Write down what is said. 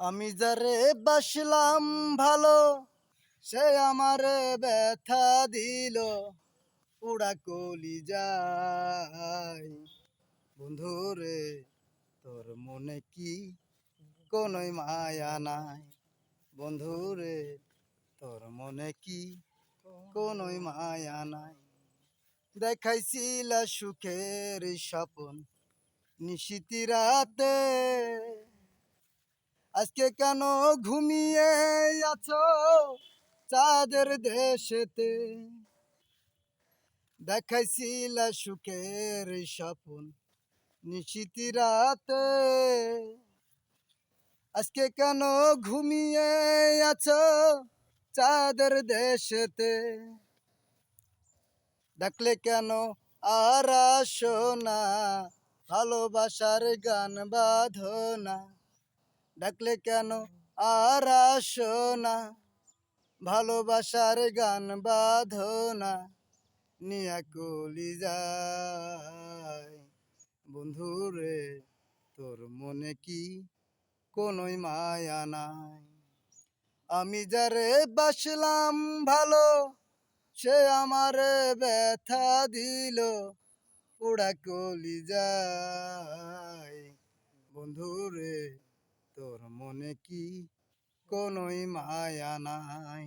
আমি যারে বাসলাম ভালো, সে আমারে ব্যথা দিল। পুরা কলি যায় বন্ধুরে তোর মনে কি কোনোই মায়া নাই? বন্ধুরে তোর মনে কি কোনোই মায়া নাই? দেখাইছিল সুখের স্বপন, নিশিতি রাতে আজকে কেন ঘুমিয়ে আছো চাঁদের দেশেতে? দেখাইছিল সুখের স্বপন নিশিতি রাতে। আজকে কেন ঘুমিয়ে আছো চাঁদের দেশেতে? ডাকলে কেন আর আসো না, ভালোবাসার গান বাঁধো না। ডাকলে কেন? আর আসো না। ভালোবাসার গান বাঁধো না। নিয়া কলি যায়। বন্ধু রে, তোর মনে কি কোনোই মায়া নাই? আমি যারে বাসলাম ভালো, সে আমারে ব্যথা দিল। পোড়া কলি যায়। বন্ধুরে তোর মনে কি কোনোই মায়া নাই?